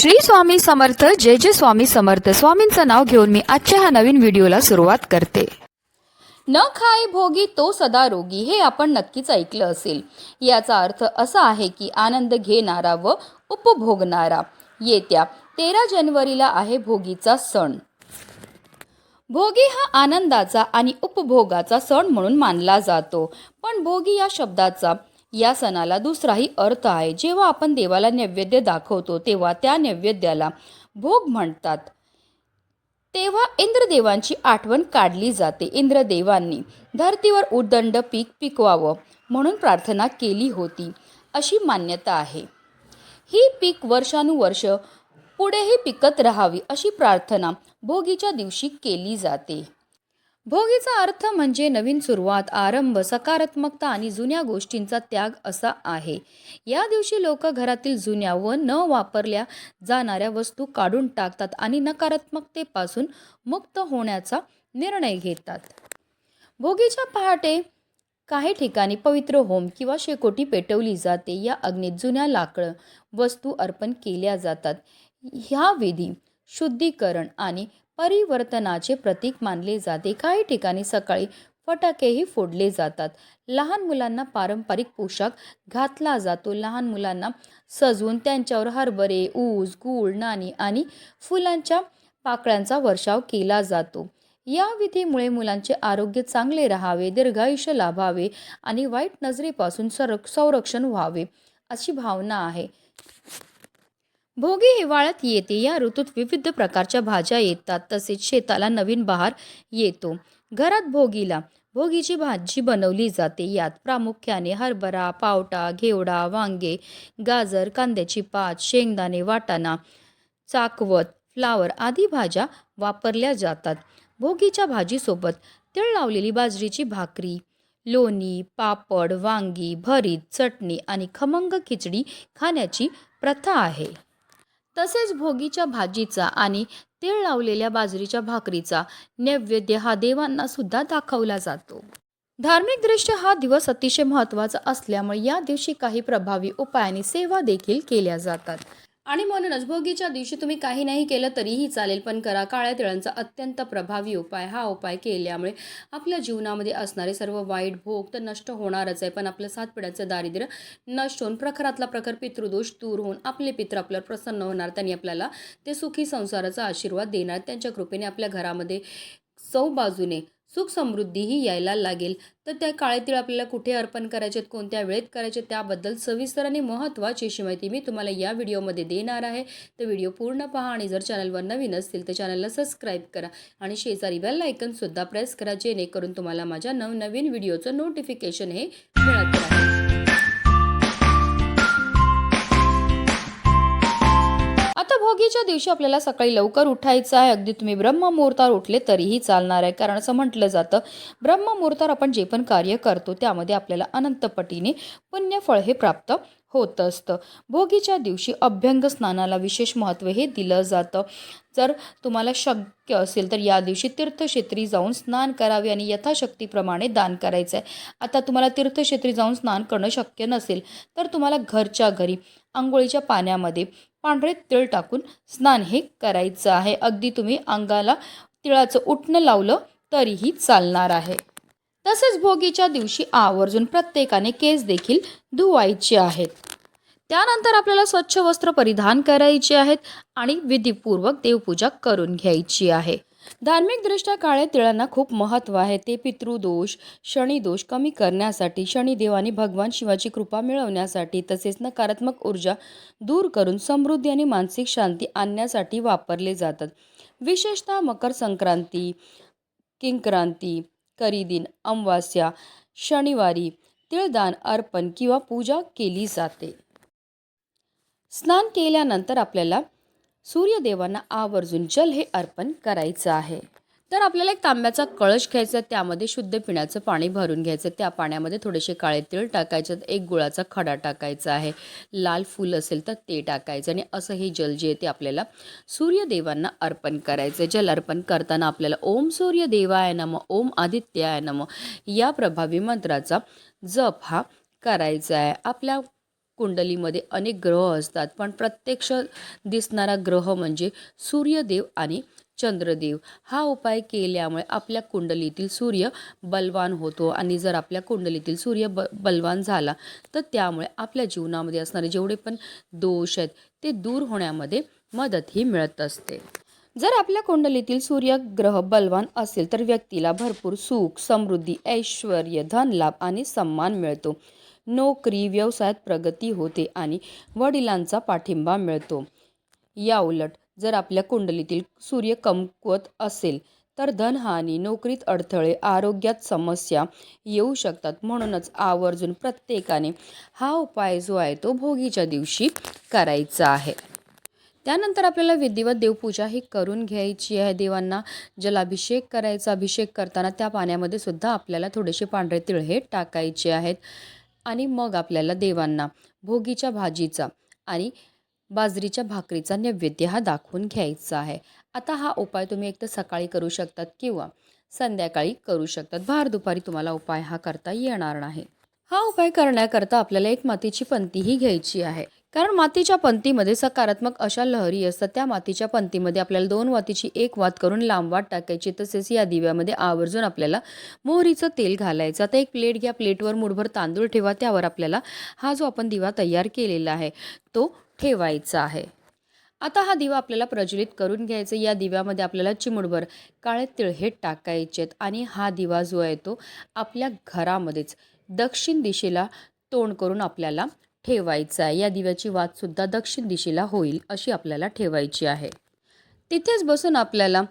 श्री स्वामी समर्थ जय जय स्वामी समर्थ. स्वामींचं नाव घेऊन मी आजच्या ह्या नवीन व्हिडिओला सुरुवात करते. न खाई भोगी तो सदा रोगी हे आपण नक्कीच ऐकलं असेल. याचा अर्थ असा आहे की आनंद घेणारा व उपभोगणारा. येत्या तेरा जानेवारीला आहे भोगीचा सण. भोगी हा आनंदाचा आणि उपभोगाचा सण म्हणून मानला जातो. पण भोगी या शब्दाचा या सणाला दुसराही अर्थ आहे. जेव्हा आपण देवाला नैवेद्य दाखवतो तेव्हा त्या नैवेद्याला भोग म्हणतात. तेव्हा इंद्रदेवांची आठवण काढली जाते. इंद्रदेवांनी धरतीवर उदंड पीक पिकवावं म्हणून प्रार्थना केली होती. अशी मान्यता आहे. ही पीक वर्षानुवर्ष पुढेही पिकत राहावी अशी प्रार्थना भोगीच्या दिवशी केली जाते. भोगीचा अर्थ म्हणजे नवीन सुरुवात आरंभ सकारात्मकता आणि जुन्या गोष्टींचा त्याग असा आहे. या दिवशी लोक घरातील जुन्या व न वापरल्या जाणाऱ्या वस्तू काढून टाकतात आणि नकारात्मकतेपासून मुक्त होण्याचा निर्णय घेतात. भोगीच्या पहाटे काही ठिकाणी पवित्र होम किंवा शेकोटी पेटवली जाते. या अग्नीत जुन्या लाकडं वस्तू अर्पण केल्या जातात. ह्या विधी शुद्धीकरण आणि परिवर्तनाचे प्रतीक मानले जाते. काही ठिकाणी सकाळी फटाकेही फोडले जातात. लहान मुलांना पारंपरिक पोशाख घातला जातो. लहान मुलांना सजवून त्यांच्यावर हरभरे ऊस गूळ नाणी आणि फुलांच्या पाकळ्यांचा वर्षाव केला जातो. या विधीमुळे मुलांचे आरोग्य चांगले राहावे दीर्घायुष्य लाभावे आणि वाईट नजरेपासून संरक्षण व्हावे अशी भावना आहे. भोगी हिवाळ्यात येते. या ऋतूत विविध प्रकारच्या भाज्या येतात. तसेच शेताला नवीन बहार येतो. घरात भोगीला भोगीची भाजी बनवली जाते. यात प्रामुख्याने हरभरा पावटा घेवडा वांगे गाजर कांद्याची पात शेंगदाणे वाटाणा चाकवत फ्लावर आदी भाज्या वापरल्या जातात. भोगीच्या भाजीसोबत तिळ लावलेली बाजरीची भाकरी लोणी पापड वांगी भरीत चटणी आणि खमंग खिचडी खाण्याची प्रथा आहे. तसेच भोगीच्या भाजीचा आणि तीळ लावलेल्या बाजरीच्या भाकरीचा नैवेद्य हा देवांना सुद्धा दाखवला जातो. धार्मिकदृष्ट्या हा दिवस अतिशय महत्त्वाचा असल्यामुळे या दिवशी काही प्रभावी उपाय आणि सेवा देखील केल्या जातात. आणि म्हणूनच भोगीच्या दिवशी तुम्ही काही नाही केलं तरीही चालेल पण करा. काळ्या तिळांचा अत्यंत प्रभावी उपाय. हा उपाय केल्यामुळे आपल्या जीवनामध्ये असणारे सर्व वाईट भोग तर नष्ट होणारच आहे. पण आपलं सात पिढ्याचं दारिद्र्य नष्ट होऊन प्रखरातला प्रखर पितृदोष दूर होऊन आपले पित्र आपल्यावर प्रसन्न होणार. त्यांनी आपल्याला ते सुखी संसाराचा आशीर्वाद देणार. त्यांच्या कृपेने आपल्या घरामध्ये चौ बाजूने सुख समृद्धीही यायला लागेल. तर त्या काळेतील आपल्याला कुठे अर्पण करायचे कोणत्या वेळेत करायचे त्याबद्दल सविस्तर आणि महत्त्वाची अशी माहिती मी तुम्हाला या व्हिडिओमध्ये देणार आहे. तर व्हिडिओ पूर्ण पहा आणि जर चॅनलवर नवीन असतील तर चॅनलला सबस्क्राईब करा आणि शेजारी बेल आयकनसुद्धा प्रेस करा जेणेकरून तुम्हाला माझ्या नवनवीन व्हिडिओचं नोटिफिकेशन हे मिळत भोगीच्या दिवशी आपल्याला सकाळी लवकर उठायचं आहे. अगदी तुम्ही ब्रह्ममुहूर्तावर उठले तरीही चालणार आहे. कारण असं म्हटलं जातं ब्रह्ममुहूर्तावर आपण जे पण कार्य करतो त्यामध्ये आपल्याला अनंतपटीने पुण्यफळ हे प्राप्त होत असतं. भोगीच्या दिवशी अभ्यंग स्नानाला विशेष महत्त्व हे दिलं जातं. जर तुम्हाला शक्य असेल तर या दिवशी तीर्थक्षेत्री जाऊन स्नान करावे आणि यथाशक्तीप्रमाणे दान करायचं आहे. आता तुम्हाला तीर्थक्षेत्री जाऊन स्नान करणं शक्य नसेल तर तुम्हाला घरच्या घरी आंघोळीच्या पाण्यामध्ये पांढरे तिळ टाकून स्नान हे करायचं आहे. अगदी तुम्ही अंगाला तिळाचं उठणं लावलं तरीही चालणार आहे. तसेच भोगीच्या दिवशी आवर्जून प्रत्येकाने केस देखील धुवायचे आहेत. त्यानंतर आपल्याला स्वच्छ वस्त्र परिधान करायचे आहेत आणि विधीपूर्वक देवपूजा करून घ्यायची आहे. धार्मिकदृष्ट्या काळे तिळांना खूप महत्त्व आहे. ते पितृदोष शनिदोष कमी करण्यासाठी शनिदेवाने भगवान शिवाची कृपा मिळवण्यासाठी तसेच नकारात्मक ऊर्जा दूर करून समृद्धी आणि मानसिक शांती आणण्यासाठी वापरले जातात. विशेषतः मकर संक्रांती किंक्रांती करीदिन अमावास्या शनिवारी तिळदान अर्पण किंवा पूजा केली जाते. स्नान केल्यानंतर आपल्याला सूर्यदेवांना आवर्जून जल हे अर्पण करायचं आहे. तर आपल्याला एक तांब्याचा कळश घ्यायचा आहे, त्यामध्ये शुद्ध पिण्याचं पाणी भरून घ्यायचं त्या पाण्यामध्ये थोडेसे काळे तीळ टाकायचे एक गुळाचा खडा टाकायचा आहे. लाल फूल असेल तर ते टाकायचं आणि असं हे जल जे आहे ते आपल्याला सूर्यदेवांना अर्पण करायचं जल अर्पण करताना आपल्याला ओम सूर्यदेवाय नम ओम आदित्याय नम या प्रभावी मंत्राचा जप हा करायचा आहे. आपल्या कुंडलीमध्ये अनेक ग्रह असतात पण प्रत्यक्ष दिसणारा ग्रह म्हणजे सूर्यदेव आणि चंद्रदेव. हा उपाय केल्यामुळे आपल्या कुंडलीतील सूर्य बलवान होतो आणि जर आपल्या कुंडलीतील सूर्य ब बलवान झाला तर त्यामुळे आपल्या जीवनामध्ये असणारे जेवढे पण दोष आहेत ते दूर होण्यामध्ये मदतही मिळत असते. जर आपल्या कुंडलीतील सूर्य ग्रह बलवान असेल तर व्यक्तीला भरपूर सुख समृद्धी ऐश्वर धनलाभ आणि सन्मान मिळतो. नोकरी व्यवसायात प्रगती होते आणि वडिलांचा पाठिंबा मिळतो. या उलट जर आपल्या कुंडलीतील सूर्य कमकुवत असेल तर धनहानी नोकरीत अडथळे आरोग्यात समस्या येऊ शकतात. म्हणूनच आवर्जून प्रत्येकाने हा उपाय जो आहे तो भोगीच्या दिवशी करायचा आहे. त्यानंतर आपल्याला विधिवत देवपूजा ही करून घ्यायची आहे. देवांना जलाभिषेक करायचा. अभिषेक करताना त्या पाण्यामध्ये सुद्धा आपल्याला थोडेसे पांढरे तिळ हे टाकायचे आहेत. आणि मग आपल्याला देवांना भोगीच्या भाजीचा आणि बाजरीच्या भाकरीचा नैवेद्य हा दाखवून घ्यायचा आहे. आता हा उपाय तुम्ही एक तर सकाळी करू शकतात किंवा संध्याकाळी करू शकतात. भार दुपारी तुम्हाला उपाय हा करता येणार नाही. हा उपाय करण्याकरता आपल्याला एक मातीची पंतीही घ्यायची आहे. कारण मातीच्या पंतीमध्ये सकारात्मक अशा लहरी असतात. त्या मातीच्या पंतीमध्ये आपल्याला दोन वातीची एक वात करून लांब वात टाकायची. तसेच या दिव्यामध्ये आवर्जून आपल्याला मोहरीचं तेल घालायचं. आता एक प्लेट घ्या. प्लेटवर मुठभर तांदूळ ठेवा. त्यावर आपल्याला हा जो आपण दिवा तयार केलेला आहे तो ठेवायचा आहे. आता हा दिवा आपल्याला प्रज्वलित करून घ्यायचा या दिव्यामध्ये आपल्याला चिमुडभर काळे तिळहे टाकायचे आहेत आणि हा दिवा जो आहे तो आपल्या घरामध्येच दक्षिण दिशेला तोंड करून आपल्याला ठेवायचा आहे. या दिव्याची वातसुद्धा दक्षिण दिशेला होईल अशी आपल्याला ठेवायची आहे. तिथेच बसून आपल्याला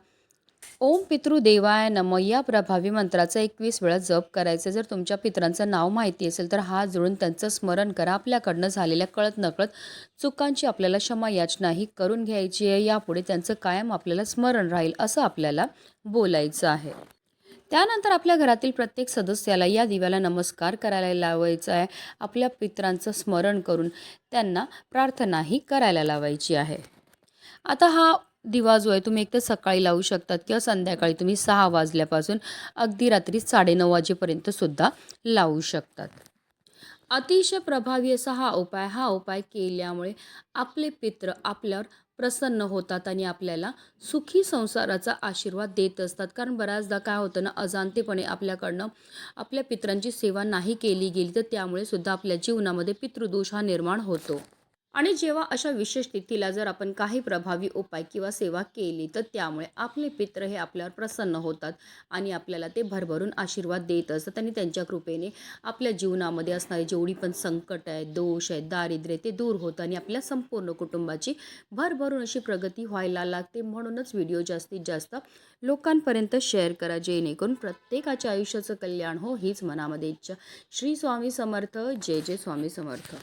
ओम पितृदेवाय नम या प्रभावी मंत्राचा एकवीस वेळा जप करायचा. जर तुमच्या पितरांचं नाव माहिती असेल तर हात जोडून त्यांचं स्मरण करा. आपल्याकडनं झालेल्या कळत नकळत चुकांची आपल्याला क्षमा याचनाही करून घ्यायची आहे. यापुढे त्यांचं कायम आपल्याला स्मरण राहील असं आपल्याला बोलायचं आहे. त्यानंतर आपल्या घरातील प्रत्येक सदस्याला या दिव्याला नमस्कार करायला लावायचा आहे. आपल्या पित्रांचं स्मरण करून त्यांना प्रार्थनाही करायला लावायची आहे. आता हा दिवा जो आहे तुम्ही एक तर सकाळी लावू शकतात किंवा संध्याकाळी तुम्ही सहा वाजल्यापासून अगदी रात्री साडेनऊ वाजेपर्यंत सुद्धा लावू शकतात. अतिशय प्रभावी असा हा उपाय हा उपाय केल्यामुळे आपले पित्र आपल्यावर प्रसन्न होतात आणि आपल्याला सुखी संसाराचा आशीर्वाद देत असतात. कारण बऱ्याचदा काय होतं ना अजाणतेपणे आपल्याकडनं आपल्या पित्रांची सेवा नाही केली गेली तर त्यामुळे सुद्धा आपल्या जीवनामध्ये पितृदोष हा निर्माण होतो. आणि जेव्हा अशा विशेष तिथीला जर आपण काही प्रभावी उपाय किंवा सेवा केली तर त्यामुळे आपले पित्र हे आपल्यावर प्रसन्न होतात आणि आपल्याला ते भरभरून आशीर्वाद देत असतात आणि त्यांच्या कृपेने आपल्या जीवनामध्ये असणारी जेवढी पण संकट आहेत दोष आहेत दारिद्र्य ते दूर होतं आणि आपल्या संपूर्ण कुटुंबाची भरभरून अशी प्रगती व्हायला लागते. म्हणूनच व्हिडिओ जास्तीत जास्त लोकांपर्यंत शेअर करा जेणेकरून प्रत्येकाच्या आयुष्याचं कल्याण हो हीच मनामध्ये इच्छा. श्री स्वामी समर्थ. जय जय स्वामी समर्थ.